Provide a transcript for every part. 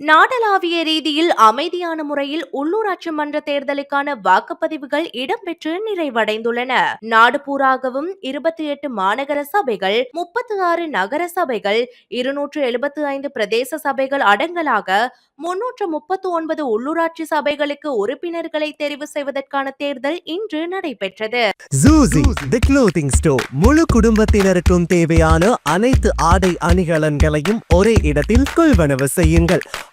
நாடளாவிய ரீதியில் அமைதியான முறையில் உள்ளூராட்சி மன்ற தேர்தலுக்கான வாக்குப்பதிவுகள் இடம்பெற்று நிறைவடைந்துள்ளன. நாடு பூராகவும் இருபத்தி எட்டு மாநகர சபைகள் முப்பத்தி ஆறு நகர சபைகள் இருநூற்று எழுபத்தி ஐந்து பிரதேச சபைகள் அடங்கலாக முன்னூற்று முப்பத்தி ஒன்பது உள்ளூராட்சி சபைகளுக்கு உறுப்பினர்களை தெரிவு செய்வதற்கான தேர்தல் இன்று நடைபெற்றது. ஸ்டோர் முழு குடும்பத்தினருக்கும் தேவையான அனைத்து ஆடை அணிகலன்களையும் ஒரே இடத்தில் கொள்வனவு செய்யுங்கள்.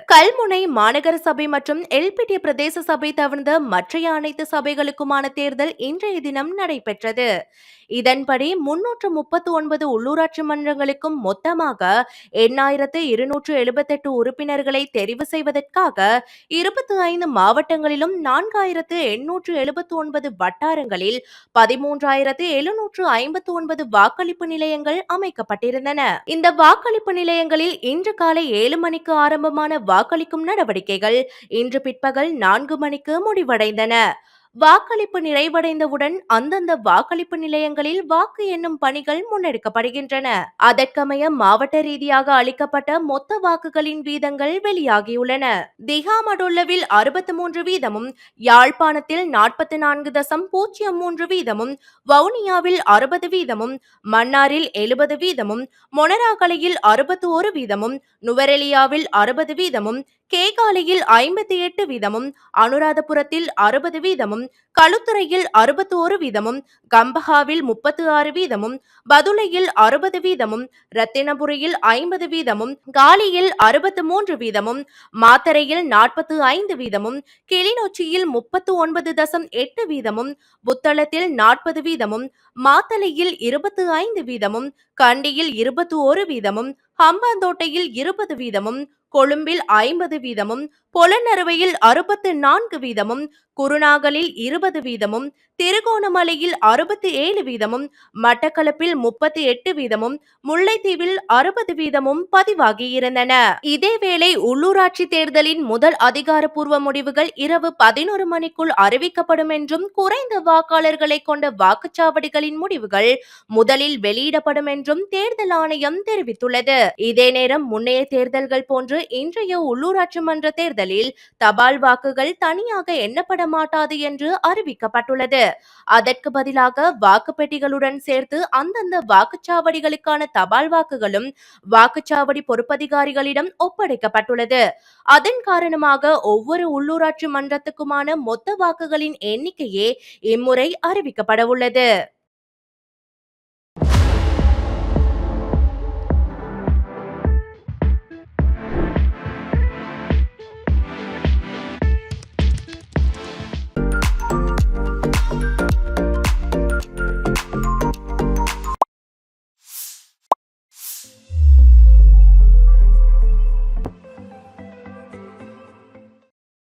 கல்முனை மாநகர சபை மற்றும் எல்பிடி பிரதேச சபை தவிர்ந்த மற்ற அனைத்து சபைகளுக்குமான தேர்தல் இன்றைய தினம் நடைபெற்றது. இதன்படி முன்னூற்று முப்பத்தி ஒன்பது உள்ளூராட்சி மன்றங்களுக்கும் மொத்தமாக எண்ணாயிரத்து இருநூற்று எழுபத்தெட்டு உறுப்பினர்களை தெரிவு செய்வதற்காக இருபத்தி ஐந்து மாவட்டங்களிலும் நான்காயிரத்து எண்ணூற்று எழுபத்தி ஒன்பது வட்டாரங்களில் பதிமூன்றாயிரத்து எழுநூற்று ஐம்பத்தி ஒன்பது வாக்களிப்பு நிலையங்கள் அமைக்கப்பட்டிருந்தன. இந்த வாக்களிப்பு நிலையங்களில் இன்று காலை ஏழு மணிக்கு ஆரம்பமான வாக்களிக்கும் நடவடிக்கைகள் இன்று பிற்பகல் நான்கு மணிக்கு முடிவடைந்தன. வாக்களிப்பு நிறைவடைந்தவுடன் அந்தந்த வாக்களிப்பு நிலையங்களில் வாக்கு எண்ணும் பணிகள் முன்னெடுக்கப்படுகின்றன. அதற்கமைய மாவட்ட ரீதியாக அளிக்கப்பட்ட மொத்த வாக்குகளின் வீதங்கள் வெளியாகியுள்ளன. திகாமடுல்லவில் அறுபத்தி மூன்று வீதமும் யாழ்ப்பாணத்தில் நாற்பத்தி நான்கு தசம் பூஜ்ஜியம் மூன்று வீதமும் வவுனியாவில் அறுபது வீதமும் மன்னாரில் எழுபது வீதமும் மொனராகலையில் அறுபத்தி ஒரு வீதமும் நுவரெலியாவில் அறுபது வீதமும் கேகாலையில் ஐம்பத்தி எட்டு வீதமும் அனுராதபுரத்தில் அறுபது வீதமும் களுத்துறையில் அறுபத்தி ஒரு வீதமும் கம்பஹாவில் முப்பத்தி ஆறு வீதமும் பதுளையில் அறுபது வீதமும் ரத்தினபுரியில் ஐம்பது வீதமும் காலியில் அறுபத்து மூன்று வீதமும் மாத்தரையில் நாற்பத்து ஐந்து வீதமும் கிளிநொச்சியில் முப்பத்து ஒன்பது தசம் எட்டு வீதமும் புத்தளத்தில் நாற்பது வீதமும் மாத்தளையில் இருபத்து ஐந்து வீதமும் கண்டியில் இருபத்தி ஒரு வீதமும் ஹம்பாந்தோட்டையில் இருபது வீதமும் கொழும்பில் ஐம்பது வீதமும் பொலனறுவையில் அறுபத்து நான்கு வீதமும் குருநாகலில் இருபது வீதமும் திருகோணமலையில் அறுபத்தி ஏழு வீதமும் மட்டக்களப்பில் முப்பத்தி எட்டு வீதமும் முல்லைத்தீவில் அறுபது வீதமும் பதிவாகியிருந்தன. இதேவேளை உள்ளூராட்சி தேர்தலின் முதல் அதிகாரப்பூர்வ முடிவுகள் இரவு பதினோரு மணிக்குள் அறிவிக்கப்படும் என்றும் குறைந்த வாக்காளர்களை கொண்ட வாக்குச்சாவடிகளின் முடிவுகள் முதலில் வெளியிடப்படும் என்றும் தேர்தல் ஆணையம் தெரிவித்துள்ளது. இதே நேரம் முன்னைய தேர்தல்கள் போன்று இன்றைய உள்ளூராட்சி மன்ற தேர்தலில் தபால் வாக்குகள் தனியாக எண்ணப்பட மாட்டாது என்று அறிவிக்கப்பட்டுள்ளது. அதற்கு பதிலாக வாக்குப்பெட்டிகளுடன் சேர்த்து அந்தந்த வாக்குச்சாவடிகளுக்கான தபால் வாக்குகளும் வாக்குச்சாவடி பொறுப்பதிகாரிகளிடம் ஒப்படைக்கப்பட்டுள்ளது. அதன் காரணமாக ஒவ்வொரு உள்ளூராட்சி மன்றத்துக்குமான மொத்த வாக்குகளின் எண்ணிக்கையே இம்முறை அறிவிக்கப்பட உள்ளது